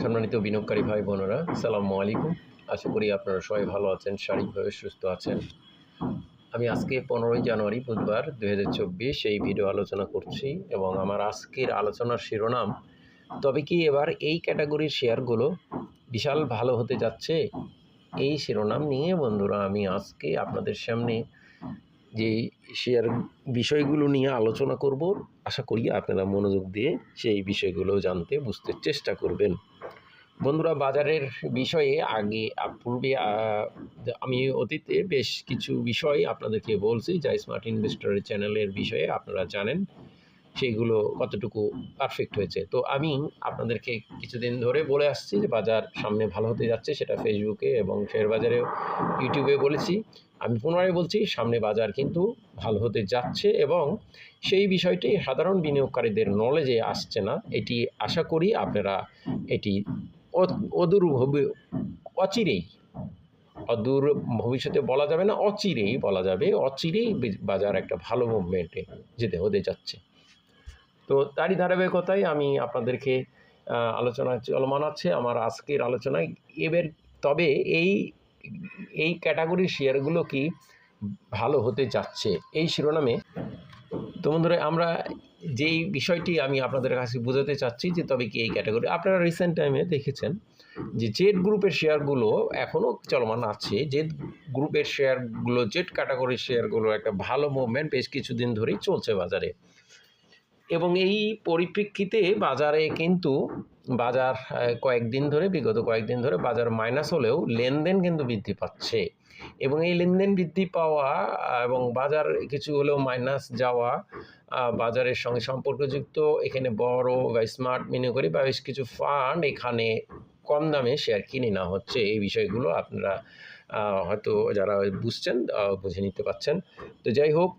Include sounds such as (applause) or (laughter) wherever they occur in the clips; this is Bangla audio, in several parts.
সম্মানিত বিনিয়োগকারী ভাই বোনেরা সালামু আলাইকুম। আশা করি আপনারা সবাই ভালো আছেন, শারীরিকভাবে সুস্থ আছেন। আমি আজকে পনেরোই জানুয়ারি, বুধবার দু হাজার এই ভিডিও আলোচনা করছি এবং আমার আজকের আলোচনার শিরোনাম, তবে কি এবার এই ক্যাটাগরির শেয়ারগুলো বিশাল ভালো হতে যাচ্ছে? এই শিরোনাম নিয়ে বন্ধুরা, আমি আজকে আপনাদের সামনে যে শেয়ার বিষয়গুলো নিয়ে আলোচনা করব, আশা করি আপনারা মনোযোগ দিয়ে সেই বিষয়গুলো জানতে, বুঝতে চেষ্টা করবেন। বন্ধুরা, বাজারের বিষয়ে আগে পূর্বে আমি অতীতে বেশ কিছু বিষয় আপনাদেরকে বলছি, যা স্মার্ট ইনভেস্টরের চ্যানেলের বিষয়ে আপনারা জানেন। সেইগুলো কতটুকু পারফেক্ট হয়েছে। তো আমি আপনাদেরকে কিছুদিন ধরে বলে আসছি যে বাজার সামনে ভালো হতে যাচ্ছে, সেটা ফেসবুকে এবং শেয়ার বাজারে ইউটিউবে বলেছি। আমি পুনরায় বলছি, সামনে বাজার কিন্তু ভালো হতে যাচ্ছে এবং সেই বিষয়টি সাধারণ বিনিয়োগকারীদের নলেজে আসছে না। এটি আশা করি আপনারা এটি অদূর অচিরেই, অদূর ভবিষ্যতে বলা যাবে না, অচিরেই বলা যাবে, অচিরেই বাজার একটা ভালো মুভমেন্টে যেতে হতে যাচ্ছে। তো তারই ধারাবাহিকতায় আমি আপনাদেরকে আলোচনা চলমান আছে, আমার আজকের আলোচনায়। এবার তবে এই এই ক্যাটাগরির শেয়ারগুলো কি ভালো হতে যাচ্ছে? এই শিরোনামে তো বন্ধুরা, আমরা যেই বিষয়টি আমি আপনাদের কাছে বোঝাতে চাচ্ছি যে তবে কি এই ক্যাটাগরি? আপনারা রিসেন্ট টাইমে দেখেছেন যে জেড গ্রুপের শেয়ারগুলো এখনও চলমান আছে। জেড গ্রুপের শেয়ারগুলো জেড ক্যাটাগরির শেয়ারগুলো একটা ভালো মুভমেন্ট বেশ কিছুদিন ধরেই চলছে বাজারে। এবং এই পরিপ্রেক্ষিতে বাজারে কিন্তু বাজার কয়েকদিন ধরে, বিগত কয়েকদিন ধরে বাজার মাইনাস হলেও লেনদেন কিন্তু বৃদ্ধি পাচ্ছে। এবং এই লেনদেন বৃদ্ধি পাওয়া এবং বাজার কিছু হলেও মাইনাস যাওয়া বাজারের সঙ্গে সম্পর্কযুক্ত, এখানে বড় বা স্মার্ট বিনিয়োগকারী বা বেশ কিছু ফান্ড এখানে কম দামে শেয়ার কিনে নেওয়া হচ্ছে। এই বিষয়গুলো আপনারা হয়তো যারা বুঝছেন বুঝে নিতে পারছেন। তো যাই হোক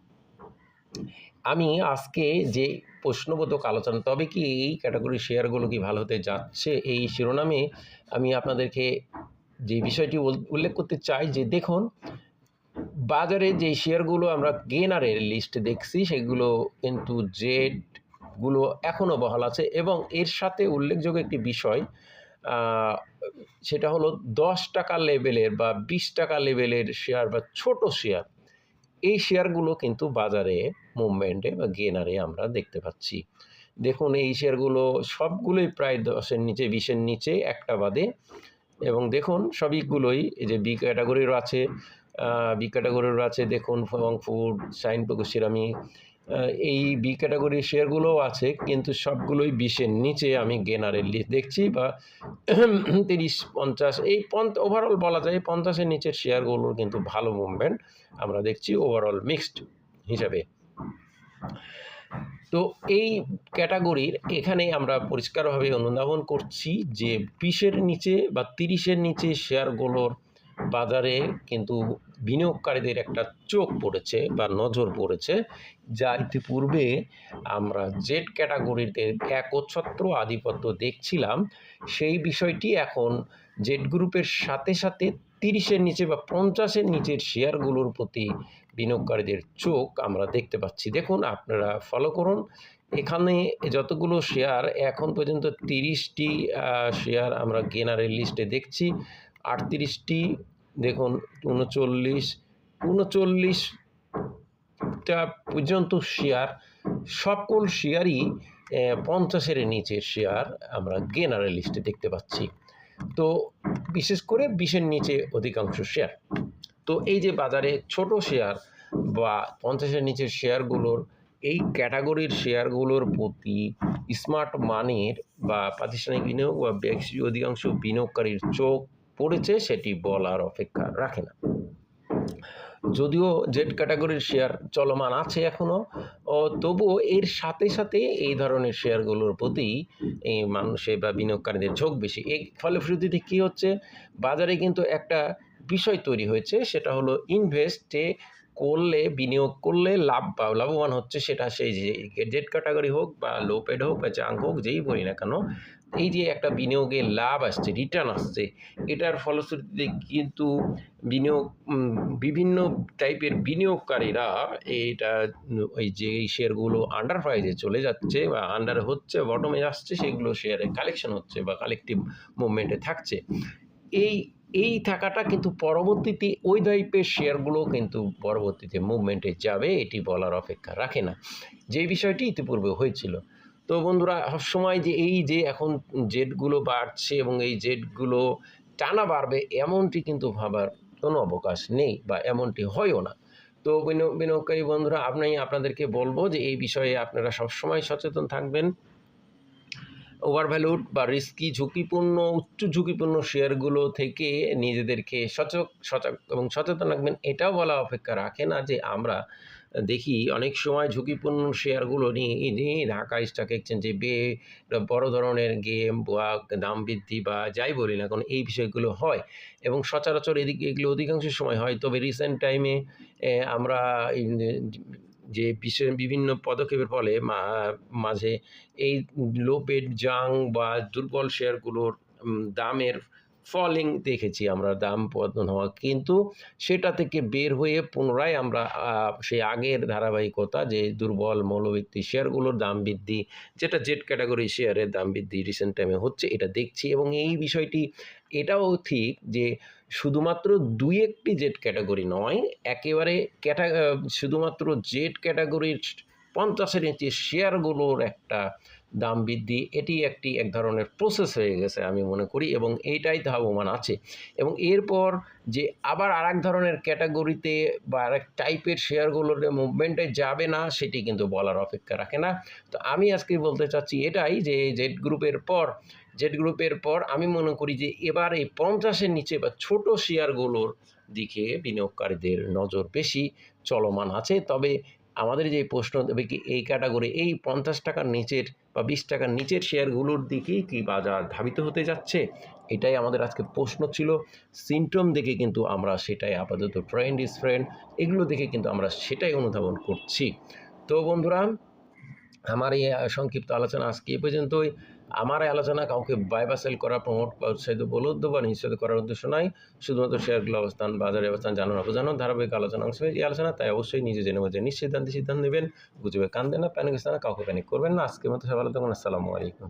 আমি আজকে যে প্রশ্নবোধক আলোচনা, তবে কি এই ক্যাটাগরি শেয়ারগুলো কি ভালো হতে যাচ্ছে? এই শিরোনামে আমি আপনাদেরকে যে বিষয়টি উল্লেখ করতে চাই যে দেখুন, বাজারে যে শেয়ারগুলো আমরা গেনারের লিস্ট দেখছি, সেগুলো কিন্তু জেডগুলো এখনও বহাল আছে এবং এর সাথে উল্লেখযোগ্য একটি বিষয় সেটা হলো দশ টাকা লেভেলের বা বিশ টাকা লেভেলের শেয়ার বা ছোট শেয়ার এই শেয়ারগুলো কিন্তু বাজারে মুভমেন্টে বা গেনারে আমরা দেখতে পাচ্ছি। দেখুন, এই শেয়ারগুলো সবগুলোই প্রায় দশের নিচে, বিশের নিচে, একটা বাদে। এবং দেখুন, সবইগুলোই এই যে বি ক্যাটাগরিরও আছে বি ক্যাটাগরিরও আছে, দেখুন ফুড সাইন সিরামিক এই বি ক্যাটাগরির শেয়ারগুলোও আছে, কিন্তু সবগুলোই বিশের নিচে আমি গেনারের লিস্ট দেখছি বা (clears throat) তিরিশ, পঞ্চাশ, এই পঞ্চ ওভারঅল বলা যায় পঞ্চাশের নিচের শেয়ারগুলোর কিন্তু ভালো মুভমেন্ট আমরা দেখছি ওভারঅল মিক্সড হিসাবে। তো এই ক্যাটাগরির এখানে আমরা পরিষ্কারভাবে অনুধাবন করছি যে বিশের নিচে বা তিরিশের নিচে শেয়ারগুলোর বাজারে কিন্তু বিনিয়োগকারীদের একটা চোখ পড়েছে বা নজর পড়েছে, যা ইতিপূর্বে আমরা জেড ক্যাটাগরিতে একচ্ছত্র আধিপত্য দেখছিলাম। সেই বিষয়টি এখন জেড গ্রুপের সাথে সাথে তিরিশের নিচে বা পঞ্চাশের নিচের শেয়ারগুলোর প্রতি বিনিয়োগকারীদের চোখ আমরা দেখতে পাচ্ছি। দেখুন, আপনারা ফলো করুন। এখানে যতগুলো শেয়ার এখন পর্যন্ত তিরিশটি শেয়ার আমরা গেনারের লিস্টে দেখছি। আটত্রিশটি, দেখুন, উনচল্লিশ, উনচল্লিশটা পর্যন্ত শেয়ার সকল শেয়ারই পঞ্চাশের নিচের শেয়ার আমরা গেনারের লিস্টে দেখতে পাচ্ছি। তো, বিশেষ করে বিশের নিচে অধিকাংশ শেয়ার তো, এই যে বাজারে ছোট শেয়ার বা পঞ্চাশের নিচের শেয়ারগুলোর এই ক্যাটাগরির শেয়ারগুলোর প্রতি স্মার্ট মানির বা প্রাতিষ্ঠানিক বিনিয়োগ বা ব্যক্তি অধিকাংশ বিনিয়োগকারীর চোখ পড়েছে সেটি বলার অপেক্ষা রাখে না। যদিও জেড ক্যাটাগরির শেয়ার চলমান আছে এখনও তবুও এর সাথে সাথে এই ধরনের শেয়ারগুলোর প্রতি এই মানুষের বা বিনিয়োগকারীদের ঝোঁক বেশি। এই ফলশ্রুতিতে কী হচ্ছে? বাজারে কিন্তু একটা বিষয় তৈরি হয়েছে, সেটা হলো ইনভেস্টে করলে, বিনিয়োগ করলে লাভ পা লাভবান হচ্ছে সেটা সেই যে জেড ক্যাটাগরি হোক বা লো পেড হোক বা জাঙ্ক হোক, যেই বলি না কেন, এই যে একটা বিনিয়োগে লাভ আসছে রিটার্ন আসছে, এটার ফলশ্রুতিতে কিন্তু বিনিয়োগ বিভিন্ন টাইপের বিনিয়োগকারীরা এটা, ওই যে এই শেয়ারগুলো আন্ডার প্রাইজে চলে যাচ্ছে বা আন্ডার হচ্ছে বটমে আসছে, সেগুলো শেয়ারে কালেকশন হচ্ছে বা কালেকটিভ মুভমেন্টে থাকছে। এই এই থাকাটা কিন্তু পরবর্তীতে ওই টাইপের শেয়ারগুলো কিন্তু পরবর্তীতে মুভমেন্টে যাবে, এটি বলার অপেক্ষা রাখে না। যে বিষয়টি ইতিপূর্বে হয়েছিল। তো বন্ধুরা, সবসময় যে এই যে এখন জেটগুলো বাড়ছে এবং এই জেটগুলো টানা বাড়বে, এমনটি কিন্তু ভাবার কোনো অবকাশ নেই বা এমনটি হয়ও না। তো বিনিয়োগ- বিনিয়োগকারী বন্ধুরা আপনি আপনাদেরকে বলব যে এই বিষয়ে আপনারা সবসময় সচেতন থাকবেন। ওভারভ্যালুড বা রিস্কি ঝুঁকিপূর্ণ, উচ্চ ঝুঁকিপূর্ণ শেয়ারগুলো থেকে নিজেদেরকে সচক সচক, এবং সচেতন রাখবেন। এটাও বলা অপেক্ষা রাখে না যে আমরা দেখি অনেক সময় ঝুঁকিপূর্ণ শেয়ারগুলো নিয়ে ঢাকা স্টক এক্সচেঞ্জে বে, বড় ধরনের গেম বা দাম বৃদ্ধি বা যাই বলি না কোনো, এই বিষয়গুলো হয়। এবং সচরাচর এদিকে এগুলো অধিকাংশ সময় হয়। তবে রিসেন্ট টাইমে আমরা যে বিভিন্ন পদক্ষেপের ফলে মাঝে এই লো পেড জাং বা দুর্বল শেয়ারগুলোর দামের ফলিং দেখেছি আমরা, দাম পতন হওয়া। কিন্তু সেটা থেকে বের হয়ে পুনরায় আমরা সেই আগের ধারাবাহিকতা যে দুর্বল মৌলভিত্তি শেয়ারগুলোর দাম বৃদ্ধি, যেটা জেড ক্যাটাগরি শেয়ারের দাম বৃদ্ধি রিসেন্ট টাইমে হচ্ছে, এটা দেখছি। এবং এই বিষয়টি, এটাও ঠিক যে শুধুমাত্র দুই একটি জেড ক্যাটাগরি নয়, একেবারে ক্যাটা শুধুমাত্র জেড ক্যাটাগরির পঞ্চাশের ইঞ্চি শেয়ারগুলোর একটা দাম বৃদ্ধি। এটি একটি এক ধরনের প্রসেস হয়ে গেছে আমি মনে করি এবং এইটাই ধাবমান আছে। এবং এরপর যে আবার আর এক ধরনের ক্যাটাগরিতে বা আরেক টাইপের শেয়ারগুলোর মুভমেন্টে যাবে না, সেটি কিন্তু বলার অপেক্ষা রাখে না। তো আমি আজকে বলতে চাচ্ছি এটাই যে জেড গ্রুপের পর জেড গ্রুপের পর আমি মনে করি যে এবার এই পঞ্চাশের নিচে বা ছোট শেয়ারগুলোর দিকে বিনিয়োগকারীদের নজর বেশি চলমান আছে। তবে আমাদের যে প্রশ্ন দেবে কি, এই ক্যাটাগরি এই পঞ্চাশ টাকার নিচের বা বিশ টাকার নিচের শেয়ারগুলোর দিকেই কি বাজার ধাবিত হতে যাচ্ছে? এটাই আমাদের আজকে প্রশ্ন ছিল। সিমটম দেখে কিন্তু আমরা সেটাই আপাতত ট্রেন্ড ইজ ফ্রেন্ড এগুলো দেখে কিন্তু আমরা সেটাই অনুধাবন করছি। তো বন্ধুরা, আমার এই সংক্ষিপ্ত আলোচনা আজকে এ পর্যন্তই। আমার আলোচনা কাউকে বাই বা সেল করা প্রমোট বা উৎসাহিত বলুদ্ধ বা নিশ্চিত করার উদ্দেশ্য নয় শুধুমাত্র শেয়ারগুলো অবস্থান বাজারের অবস্থান, জানানো বোঝানো ধারাবাহিক আলোচনা, অংশ এই আলোচনা, তাই অবশ্যই নিজে জেনে বুঝে নিশ্চিতান্তে সিদ্ধান্ত নেবেন। বুঝবে কান দেন না প্যানিক না, কাউকে প্যানিক করবেন না। আজকের মতো সবাই থাকুন, আসসালামু আলাইকুম।